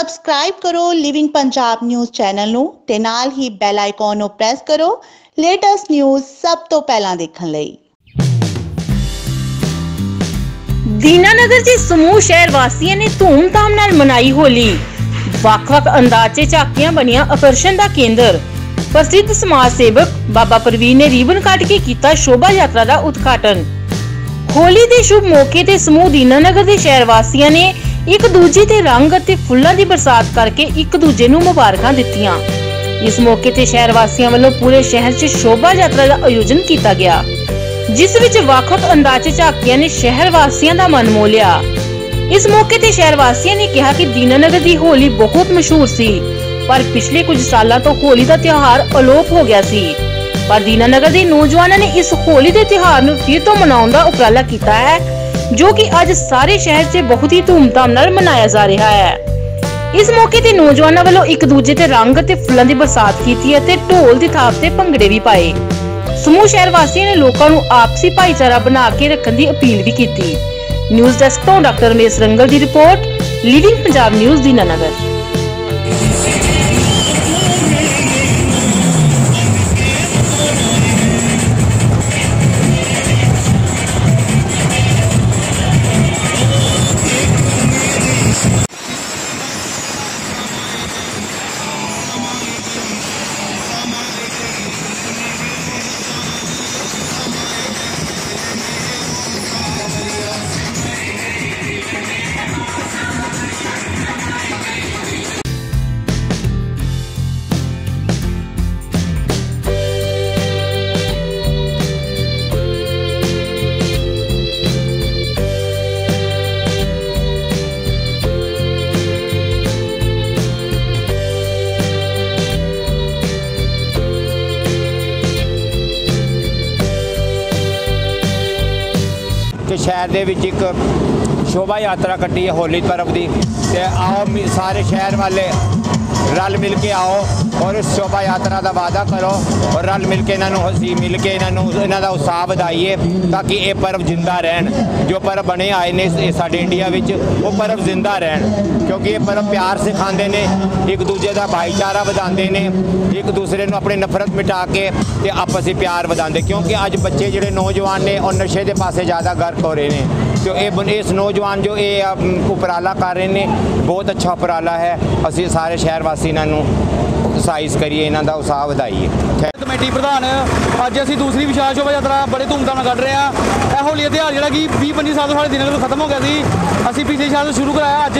Subscribe ਕਰੋ living Punjab news channel ਨੂੰ ਤੇ ਨਾਲ ਹੀ ਬੈਲ ਆਈਕਨ ਨੂੰ ਪ੍ਰੈਸ ਕਰੋ ਲੇਟੈਸਟ ਨਿਊਜ਼ ਸਭ ਤੋਂ ਪਹਿਲਾਂ ਦੇਖਣ ਲਈ। ਦੀਨਾਨਗਰ ਦੇ ਸਮੂਹ ਸ਼ਹਿਰ ਵਾਸੀਆਂ ਨੇ ਧੂਮਧਾਮ ਨਾਲ ਮਨਾਈ ਹੋਲੀ। ਵੱਖ-ਵੱਖ ਅੰਦਾਜ਼ ਝਾਕੀਆਂ ਬਣੀਆਂ ਆਕਰਸ਼ਣ ਦਾ ਕੇਂਦਰ। ਪ੍ਰਸਿੱਧ ਸਮਾਜ ਸੇਵਕ ਬਾਬਾ ਪ੍ਰਵੀਨ ਨੇ ਰੀਬਨ ਕੱਟ ਕੇ ਕੀਤਾ ਸ਼ੋਭਾ ਯਾਤਰਾ ਦਾ ਉਦਘਾਟਨ। ਹੋਲੀ ਦੇ ਸ਼ੁਭ ਮੌਕੇ ਤੇ ਸਮੂਹ ਦੀਨਾਨਗਰ ਦੇ ਸ਼ਹਿਰ ਵਾਸੀਆਂ ਨੇ ਇੱਕ ਦੂਜੇ ਤੇ ਰੰਗ ਅਤੇ ਫੁੱਲਾਂ ਦੀ ਬਰਸਾਤ ਕਰਕੇ ਇੱਕ ਦੂਜੇ ਨੂੰ ਮੁਬਾਰਕਾਂ ਦਿੱਤੀਆਂ। ਇਸ ਮੌਕੇ ਤੇ ਸ਼ਹਿਰ ਵਾਸੀਆਂ ਵੱਲੋਂ ਪੂਰੇ ਸ਼ਹਿਰ 'ਚ ਸ਼ੋਭਾ ਯਾਤਰਾ ਦਾ ਆਯੋਜਨ ਕੀਤਾ ਗਿਆ, ਜਿਸ ਵਿੱਚ ਵੱਖ-ਵੱਖ ਅੰਦਾਜ਼ ਝਾਕੀਆਂ ਨੇ ਸ਼ਹਿਰ ਵਾਸੀਆਂ ਦਾ ਮਨ ਮੋਹ ਇਸ ਮੌਕੇ ਤੇ ਸ਼ਹਿਰ ਵਾਸੀਆਂ ਨੇ ਕਿਹਾ ਕਿ ਦੀਨਾਨਗਰ ਦੀ ਹੋਲੀ ਬਹੁਤ ਮਸ਼ਹੂਰ ਸੀ, ਪਰ ਪਿਛਲੇ ਕੁਝ ਸਾਲਾਂ ਤੋਂ ਹੋਲੀ ਦਾ ਤਿਉਹਾਰ ਅਲੋਪ ਹੋ ਗਿਆ ਸੀ। ਪਰ ਦੀਨਾਨਗਰ ਦੇ ਨੌਜਵਾਨਾਂ ਨੇ ਇਸ ਹੋਲੀ ਦੇ ਤਿਉਹਾਰ ਨੂੰ ਫਿਰ ਤੋਂ ਮਨਾਉਣ ਦਾ ਉਪਰਾਲਾ ਕੀਤਾ ਹੈ। ਜੋ ਕਿ ਅੱਜ ਸਾਰੇ ਸ਼ਹਿਰ 'ਚ ਬਹੁਤ ਹੀ ਧੂਮਧਾਮ ਨਾਲ ਮਨਾਇਆ ਜਾ ਰਿਹਾ ਹੈ। ਇਸ ਮੌਕੇ ਤੇ ਨੌਜਵਾਨਾਂ ਵੱਲੋਂ ਇੱਕ ਦੂਜੇ ਤੇ ਰੰਗ ਅਤੇ ਫੁੱਲਾਂ ਦੀ ਬਰਸਾਤ ਕੀਤੀ ਅਤੇ ਢੋਲ ਦੀ ਥਾਪ ਤੇ ਭੰਗੜੇ ਵੀ ਪਾਏ। ਸਮੂਹ ਸ਼ਹਿਰ ਵਾਸੀਆਂ ਨੇ ਲੋਕਾਂ ਨੂੰ ਆਪਸੀ ਭਾਈਚਾਰਾ ਬਣਾ ਕੇ ਰੱਖਣ ਦੀ ਅਪੀਲ ਵੀ ਕੀਤੀ। ਨਿਊਜ਼ ਡੈਸਕ ਤੋਂ ਡਾਕਟਰ ਰਮੇਸ਼ ਰੰਗਲ ਦੀ report living Punjab news Dinanagar ਕਿ ਸ਼ਹਿਰ ਦੇ ਵਿੱਚ ਇੱਕ ਸ਼ੋਭਾ ਯਾਤਰਾ ਕੱਢੀ ਹੈ ਹੋਲੀ ਪਰਬ ਦੀ। ਤੇ ਆਓ ਮਿ- ਸਾਰੇ ਸ਼ਹਿਰ ਵਾਲੇ ਰਲ ਮਿਲ ਕੇ ਆਓ। ਔਰ ਇਸ ਸ਼ੋਭਾ ਯਾਤਰਾ ਦਾ ਵਾਅਦਾ ਕਰੋ ਔਰ ਰਲ ਮਿਲ ਕੇ ਇਹਨਾਂ ਨੂੰ ਹਸੀ, ਮਿਲ ਕੇ ਇਹਨਾਂ ਨੂੰ, ਇਹਨਾਂ ਦਾ ਉਤਸ਼ਾਹ ਵਧਾਈਏ ਤਾਂ ਕਿ ਇਹ ਪਰਬ ਜਿੰਦਾ ਰਹਿਣ। ਜੋ ਪਰਬ ਬਣੇ ਆਏ ਨੇ ਇਹ ਸਾਡੇ ਇੰਡੀਆ ਵਿੱਚ, ਉਹ ਪਰਬ ਜ਼ਿੰਦਾ ਰਹਿਣ। ਕਿਉਂਕਿ ਇਹ ਪਰਬ ਪਿਆਰ ਸਿਖਾਉਂਦੇ ਨੇ, ਇੱਕ ਦੂਜੇ ਦਾ ਭਾਈਚਾਰਾ ਵਧਾਉਂਦੇ ਨੇ, ਇੱਕ ਦੂਸਰੇ ਨੂੰ ਆਪਣੇ ਨਫ਼ਰਤ ਮਿਟਾ ਕੇ ਤੇ ਆਪਸੀ ਪਿਆਰ ਵਧਾਉਂਦੇ। ਕਿਉਂਕਿ ਅੱਜ ਬੱਚੇ ਜਿਹੜੇ ਨੌਜਵਾਨ ਨੇ, ਉਹ ਨਸ਼ੇ ਦੇ ਪਾਸੇ ਜ਼ਿਆਦਾ ਗਰਕ ਹੋ ਰਹੇ ਨੇ। ਤੇ ਇਹ ਬਨ- ਇਸ ਨੌਜਵਾਨ ਜੋ ਇਹ ਉਪਰਾਲਾ ਕਰ ਰਹੇ ਨੇ, ਬਹੁਤ ਅੱਛਾ ਉਪਰਾਲਾ ਹੈ। ਅਸੀਂ ਸਾਰੇ ਸ਼ਹਿਰ ਵਾਸੀ ਇਹਨਾਂ ਨੂੰ ਉਤਸ਼ਾਹਿਤ ਕਰੀਏ ਇਹਨਾਂ ਦਾ ਉਤਸ਼ਾਹ ਵਧਾਈਏ। ਕਮੇਟੀ ਪ੍ਰਧਾਨ ਅੱਜ ਅਸੀਂ ਦੂਸਰੀ ਵਿਸ਼ਾਲ ਸ਼ੋਭਾ ਯਾਤਰਾ ਬੜੇ ਧੂਮਧਾਮ ਨਾਲ ਕੱਢ ਰਹੇ ਹਾਂ। ਇਹ ਹੋਲੀ ਦਾ ਤਿਉਹਾਰ ਜਿਹੜਾ ਕਿ 20 25 ਸਾਲ ਤੋਂ ਸਾਡੇ ਦਿਨਾਂ ਤੋਂ ਖਤਮ ਹੋ ਗਿਆ ਸੀ। ਅਸੀਂ ਪਿਛਲੇ ਸਾਲ ਤੋਂ ਸ਼ੁਰੂ ਕਰਾਇਆ ਅੱਜ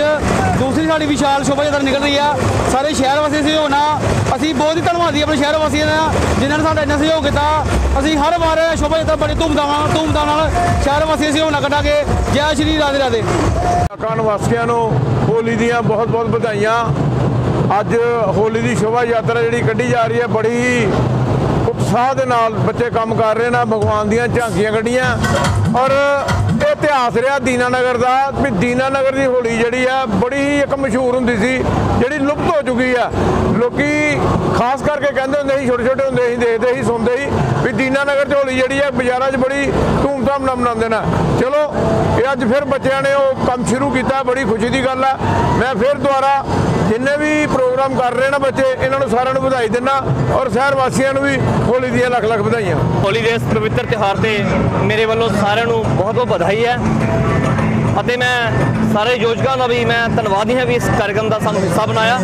ਦੂਸਰੀ ਸਾਡੀ ਵਿਸ਼ਾਲ ਸ਼ੋਭਾ ਯਾਤਰਾ ਨਿਕਲ ਰਹੀ ਆ। ਸਾਰੇ ਸ਼ਹਿਰ ਵਾਸੀ ਸਹਿਯੋਗ ਨਾਲ ਅਸੀਂ ਬਹੁਤ ਹੀ ਧੰਨਵਾਦੀ ਆਪਣੇ ਸ਼ਹਿਰ ਵਾਸੀਆਂ ਦਾ ਜਿਨ੍ਹਾਂ ਨੇ ਸਾਡਾ ਇੰਨਾ ਸਹਿਯੋਗ ਕੀਤਾ। ਅਸੀਂ ਹਰ ਵਾਰ ਸ਼ੋਭਾ ਯਾਤਰਾ ਬੜੇ ਧੂਮਧਾਮ ਨਾਲ ਧੂਮਧਾਮ ਨਾਲ ਸ਼ਹਿਰ ਵਾਸੀਆਂ ਸਹਿਯੋਗ ਨਾਲ ਕੱਢਾਂਗੇ। ਜੈ ਸ਼੍ਰੀ ਰਾਧੇ ਰਾਧੇ ਇਲਾਕਾ ਨਿਵਾਸੀਆਂ ਨੂੰ ਹੋਲੀ ਦੀਆਂ ਬਹੁਤ-ਬਹੁਤ ਵਧਾਈਆਂ। ਅੱਜ ਹੋਲੀ ਦੀ ਸ਼ੋਭਾ ਯਾਤਰਾ ਜਿਹੜੀ ਕੱਢੀ ਜਾ ਰਹੀ ਹੈ, ਬੜੀ ਉਤਸ਼ਾਹ ਦੇ ਨਾਲ ਬੱਚੇ ਕੰਮ ਕਰ ਰਹੇ ਨੇ, ਭਗਵਾਨ ਦੀਆਂ ਝਾਂਕੀਆਂ ਕੱਢੀਆਂ। ਔਰ ਇਹ ਇਤਿਹਾਸ ਰਿਹਾ ਦੀਨਾਨਗਰ ਦਾ, ਵੀ ਦੀਨਾਨਗਰ ਦੀ ਹੋਲੀ ਜਿਹੜੀ ਆ, ਬੜੀ ਹੀ ਇੱਕ ਮਸ਼ਹੂਰ ਹੁੰਦੀ ਸੀ, ਜਿਹੜੀ ਲੁਪਤ ਹੋ ਚੁੱਕੀ ਆ। ਲੋਕੀ ਖਾਸ ਕਰਕੇ ਕਹਿੰਦੇ ਹੁੰਦੇ ਸੀ, ਛੋਟੇ ਛੋਟੇ ਹੁੰਦੇ ਸੀ, ਦੇਖਦੇ ਸੀ, ਸੁਣਦੇ ਸੀ, ਵੀ ਦੀਨਾਨਗਰ 'ਚ ਹੋਲੀ ਜਿਹੜੀ ਆ, ਬਾਜ਼ਾਰਾਂ 'ਚ ਬੜੀ ਧੂਮਧਾਮ ਨਾਲ ਮਨਾਉਂਦੇ ਨੇ। ਚਲੋ, ਇਹ ਅੱਜ ਫਿਰ ਬੱਚਿਆਂ ਨੇ ਉਹ ਕੰਮ ਸ਼ੁਰੂ ਕੀਤਾ, ਬੜੀ ਖੁਸ਼ੀ ਦੀ ਗੱਲ ਆ। ਮੈਂ ਫਿਰ ਦੁਬਾਰਾ ਜਿੰਨੇ ਵੀ ਪ੍ਰੋਗਰਾਮ ਕਰ ਰਹੇ ਨੇ ਬੱਚੇ, ਇਹਨਾਂ ਨੂੰ ਸਾਰਿਆਂ ਨੂੰ ਵਧਾਈ ਦਿੰਦਾ ਔਰ ਸ਼ਹਿਰ ਵਾਸੀਆਂ ਨੂੰ ਵੀ ਹੋਲੀ ਦੀਆਂ ਲੱਖ ਲੱਖ ਵਧਾਈਆਂ। ਹੋਲੀ ਦੇ ਇਸ ਪਵਿੱਤਰ ਤਿਉਹਾਰ ਤੇ ਮੇਰੇ ਵੱਲੋਂ ਸਾਰਿਆਂ ਨੂੰ ਬਹੁਤ ਬਹੁਤ ਵਧਾਈ ਹੈ। ਅਤੇ ਮੈਂ ਸਾਰੇ ਯੋਜਕਾਂ ਦਾ ਵੀ ਮੈਂ ਧੰਨਵਾਦੀ ਹਾਂ ਵੀ ਇਸ ਕਾਰਜਕ੍ਰਮ ਦਾ ਸਾਨੂੰ ਹਿੱਸਾ ਬਣਾਇਆ।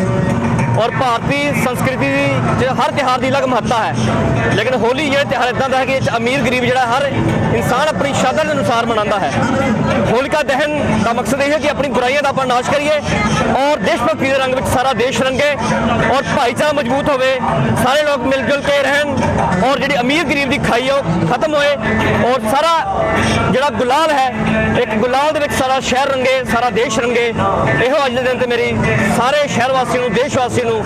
ਔਰ ਭਾਰਤੀ ਸੰਸਕ੍ਰਿਤੀ ਦੀ ਹਰ ਤਿਉਹਾਰ ਦੀ ਅਲੱਗ ਮਹੱਤਤਾ ਹੈ। ਲੇਕਿਨ ਹੋਲੀ ਜਿਹੜਾ ਤਿਉਹਾਰ ਇਦਾਂ ਦਾ ਹੈ ਕਿ ਅਮੀਰ ਗਰੀਬ ਜਿਹੜਾ ਹਰ ਇਨਸਾਨ ਆਪਣੀ ਸ਼ਰਧਾ ਦੇ ਅਨੁਸਾਰ ਮਨਾਉਂਦਾ ਹੈ। ਹੋਲਿਕਾ ਦਹਨ ਦਾ ਮਕਸਦ ਇਹ ਹੈ ਕਿ ਆਪਣੀ ਬੁਰਾਈਆਂ ਦਾ ਆਪਾਂ ਨਾਸ਼ ਕਰੀਏ ਔਰ ਦੇਸ਼ ਭਗਤੀ ਦੇ ਰੰਗ ਵਿੱਚ ਸਾਰਾ ਦੇਸ਼ ਰੰਗੇ ਔਰ ਭਾਈਚਾਰਾ ਮਜ਼ਬੂਤ ਹੋਵੇ, ਸਾਰੇ ਲੋਕ ਮਿਲ ਜੁਲ ਕੇ ਰਹਿਣ ਔਰ ਜਿਹੜੀ ਅਮੀਰ ਗਰੀਬ ਦੀ ਖਾਈ ਹੈ ਉਹ ਖਤਮ ਹੋਏ ਔਰ ਸਾਰਾ ਜਿਹੜਾ ਗੁਲਾਲ ਹੈ, ਇੱਕ ਗੁਲਾਲ ਦੇ ਵਿੱਚ ਸਾਰਾ ਸ਼ਹਿਰ ਰੰਗੇ, ਸਾਰਾ ਦੇਸ਼ ਰੰਗੇ। ਇਹੋ ਅੱਜ ਦੇ ਦਿਨ ਤੇ ਮੇਰੀ ਸਾਰੇ ਸ਼ਹਿਰ ਵਾਸੀਆਂ ਨੂੰ, ਦੇਸ਼ ਵਾਸੀਆਂ ਨੂੰ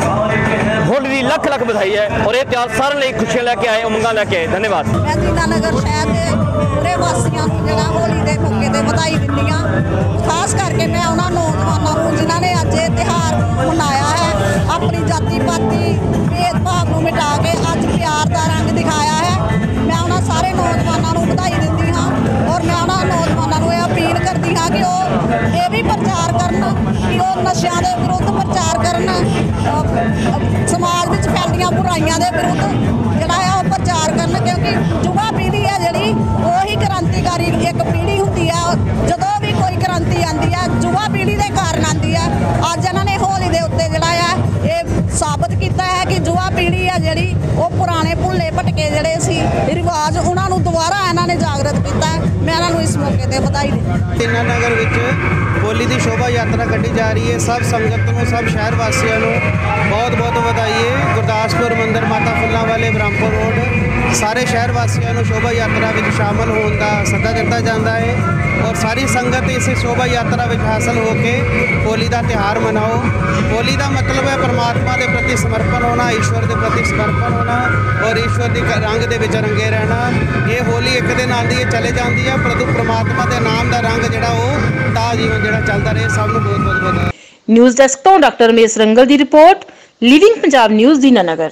ਹੋਲੀ ਦੀ ਲੱਖ ਲੱਖ ਵਧਾਈ ਹੈ ਔਰ ਇਹ ਤਿਉਹਾਰ ਸਾਰਿਆਂ ਲਈ ਖੁਸ਼ੀਆਂ ਲੈ ਕੇ ਆਏ ਉਮੰਗਾਂ ਲੈ ਕੇ ਆਏ। ਧੰਨਵਾਦ। ਮੈਂ ਦੀਨਾਨਗਰ ਸ਼ਹਿਰ ਦੇ ਪੂਰੇ ਵਾਸੀਆਂ ਨੂੰ ਜਿਹੜਾ ਹੋਲੀ ਦੇ ਮੌਕੇ ਤੇ ਵਧਾਈ ਦਿੰਦੀ ਹਾਂ। ਖਾਸ ਕਰਕੇ ਮੈਂ ਉਹਨਾਂ ਨੌਜਵਾਨਾਂ ਨੂੰ ਜਿਨ੍ਹਾਂ ਨੇ ਅੱਜ ਇਹ ਮਨਾਇਆ ਹੈ ਆਪਣੀ ਜਾਤੀ ਪਾਤੀ ਭੇਦਭਾਵ ਨੂੰ ਮਿਟਾ ਕੇ ਅੱਜ ਪਿਆਰ ਦਾ ਰੰਗ ਦਿਖਾਇਆ ਹੈ। ਮੈਂ ਉਹਨਾਂ ਸਾਰੇ ਨੌਜਵਾਨਾਂ ਨੂੰ ਵਧਾਈ ਦਿੰਦੀ ਹਾਂ ਔਰ ਮੈਂ ਉਹਨਾਂ ਨੌਜਵਾਨਾਂ ਨੂੰ ਇਹ ਅਪੀਲ ਕਰਦੀ ਹਾਂ ਕਿ ਉਹ ਇਹ ਵੀ ਪ੍ਰਚਾਰ ਕਰਨ ਕਿ ਉਹ ਨਸ਼ਿਆਂ ਦੇ ਸਾਬਤ ਕੀਤਾ ਹੈ ਕਿ ਜੁਆ ਪੀੜ੍ਹੀ ਆ ਜਿਹੜੀ, ਉਹ ਪੁਰਾਣੇ ਭੁੱਲੇ ਭਟਕੇ ਜਿਹੜੇ ਸੀ, ਰਿਵਾਜ ਉਹਨਾਂ ਨੂੰ ਦੁਬਾਰਾ ਇਹਨਾਂ ਨੇ ਜਾਗਰਤ ਕੀਤਾ ਮੈਂ ਇਹਨਾਂ ਨੂੰ ਇਸ ਮੌਕੇ ਤੇ ਵਧਾਈ ਦਿੰਦੀ ਤਿੰਨਾ ਨਗਰ ਵਿੱਚ ਹੋਲੀ ਦੀ ਸ਼ੋਭਾ ਯਾਤਰਾ ਕੱਢੀ ਜਾ ਰਹੀ ਹੈ। ਸਭ ਸੰਗਤ ਨੂੰ, ਸਭ ਸ਼ਹਿਰ ਵਾਸੀਆਂ ਨੂੰ ਬਹੁਤ ਬਹੁਤ ਵਧਾਈ ਹੈ। ਗੁਰਦਾਸਪੁਰ ਮੰਦਰ, ਮਾਤਾ ਫੁੱਲਾਂ ਵਾਲੇ, ਬ੍ਰਹਮਪੁਰ ਰੋਡ, ਸਾਰੇ ਸ਼ਹਿਰ ਵਾਸੀਆਂ ਨੂੰ ਸ਼ੋਭਾ ਯਾਤਰਾ ਵਿੱਚ ਸ਼ਾਮਲ ਹੋਣ ਦਾ ਸੱਦਾ ਦਿੱਤਾ ਜਾਂਦਾ ਹੈ। ਸਾਰੀ ਸੰਗਤ ਇਸ ਸ਼ੋਭਾ ਯਾਤਰਾ ਵਿੱਚ ਹਾਸਲ ਹੋ ਕੇ ਹੋਲੀ ਦਾ ਤਿਉਹਾਰ ਮਨਾਓ। ਹੋਲੀ ਦਾ ਮਤਲਬ ਹੈ ਪਰਮਾਤਮਾ ਦੇ ਪ੍ਰਤੀ ਸਮਰਪਣ ਹੋਣਾ, ਈਸ਼ਵਰ ਦੇ ਪ੍ਰਤੀ ਸਮਰਪਣ ਹੋਣਾ ਔਰ ਈਸ਼ਵਰ ਦੀ ਰੰਗ ਦੇ ਵਿੱਚ ਰੰਗੇ ਰਹਿਣਾ। ਇਹ ਹੋਲੀ ਇੱਕ ਦਿਨ ਆਉਂਦੀ ਹੈ ਚਲੇ ਜਾਂਦੀ ਹੈ ਪਰੰਤੂ ਪ੍ਰਮਾਤਮਾ ਦੇ ਨਾਮ ਦਾ ਰੰਗ ਜਿਹੜਾ ਉਹ ਤਾਂ ਜੀਵਨ ਜਿਹੜਾ ਚੱਲਦਾ ਰਹੇ। ਸਭ ਨੂੰ ਬਹੁਤ ਬਹੁਤ ਵਧਾਈ। ਨਿਊਜ਼ ਡੈਸਕ ਤੋਂ ਡਾਕਟਰ ਰਮੇਸ਼ ਰੰਗਲ ਦੀ report living Punjab news Dinanagar